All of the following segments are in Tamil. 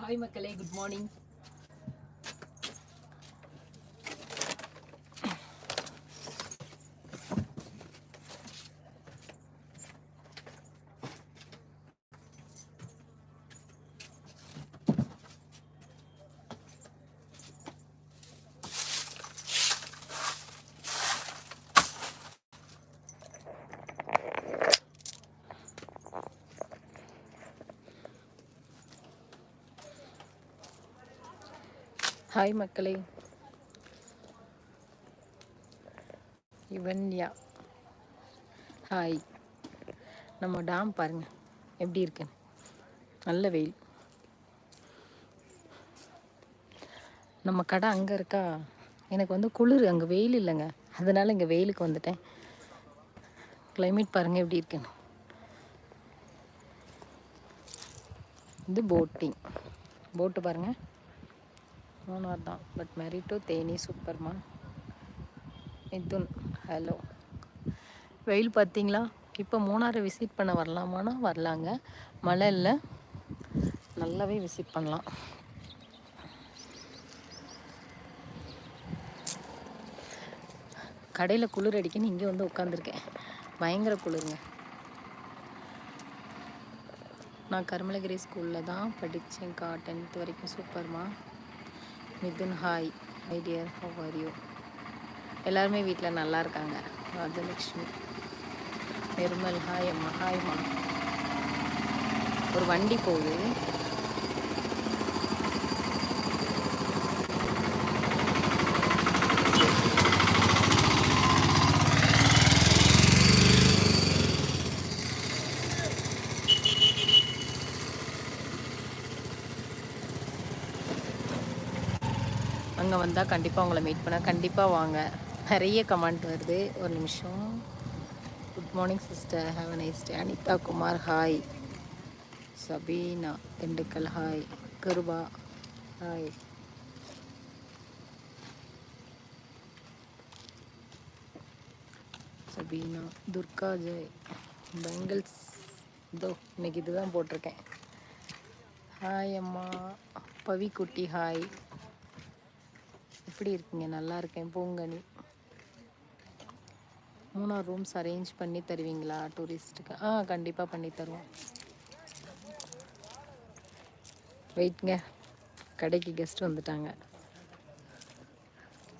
ஹாய் மக்களே குட் மார்னிங் ஹாய் மக்களே. இவன்யா ஹாய். நம்ம டேம் பாருங்க. எப்படி இருக்கு? நல்ல வெயில். நம்ம கடை அங்கே இருக்கா? எனக்கு வந்து குளிர் அங்கே வெயில் இல்லைங்க. அதனால இங்கே வெயிலுக்கு வந்துட்டேன். கிளைமேட் பாருங்கள் எப்படி இருக்குன்னு. இது போட்டிங் போட்டு பாருங்கள் மூணார் தான் பட் மேரி டு தேனி சூப்பர்மா. மிதுன் ஹலோ வெயில் பார்த்தீங்களா? இப்போ மூணாரை விசிட் பண்ண வரலாமான்னா வரலாங்க. மழை இல்லை. நல்லாவே விசிட் பண்ணலாம். கடையில் குளிர் அடிக்குன்னு இங்கே வந்து உட்காந்துருக்கேன் பயங்கர குளிருங்க. நான் கருமலகிரி ஸ்கூலில் தான் படித்தேன்க்கா டென்த் வரைக்கும் சூப்பர்மா. Mithun hi I dear how are you எல்லாருமே வீட்டில் நல்லா இருக்காங்க. ராஜலக்ஷ்மி. நிர்மல் ஹாய் அம்மா. ஹாய்மா ஒரு வண்டி போகுது. அங்கே வந்தால் கண்டிப்பாக உங்களை மீட் பண்ண கண்டிப்பாக வாங்க. நிறைய கமெண்ட் வருது. ஒரு நிமிஷம். Good morning sister have nice day Anita Kumar hi Sabina Dindigul hi கருபா hi Sabena Durga Jai. Bangles இதோ இன்னைக்கு இதுதான் போட்டிருக்கேன். ஹாய் அம்மா. பவிக்குட்டி ஹாய் எப்படி இருக்கீங்க? நல்லா இருக்கேன். பூங்கனி மூணாறு ரூம்ஸ் அரேஞ்ச் பண்ணி தருவீங்களா? டூரிஸ்ட்டுக்கு. ஆ கண்டிப்பாக பண்ணி தருவோம். வெயிட்ங்க. கடைக்கு கெஸ்ட் வந்துட்டாங்க.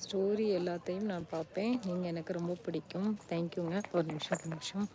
ஸ்டோரி எல்லாத்தையும் நான் பார்ப்பேன். நீங்கள் எனக்கு ரொம்ப பிடிக்கும். தேங்க்யூங்க. ஒரு நிமிஷம் ஒரு நிமிஷம்.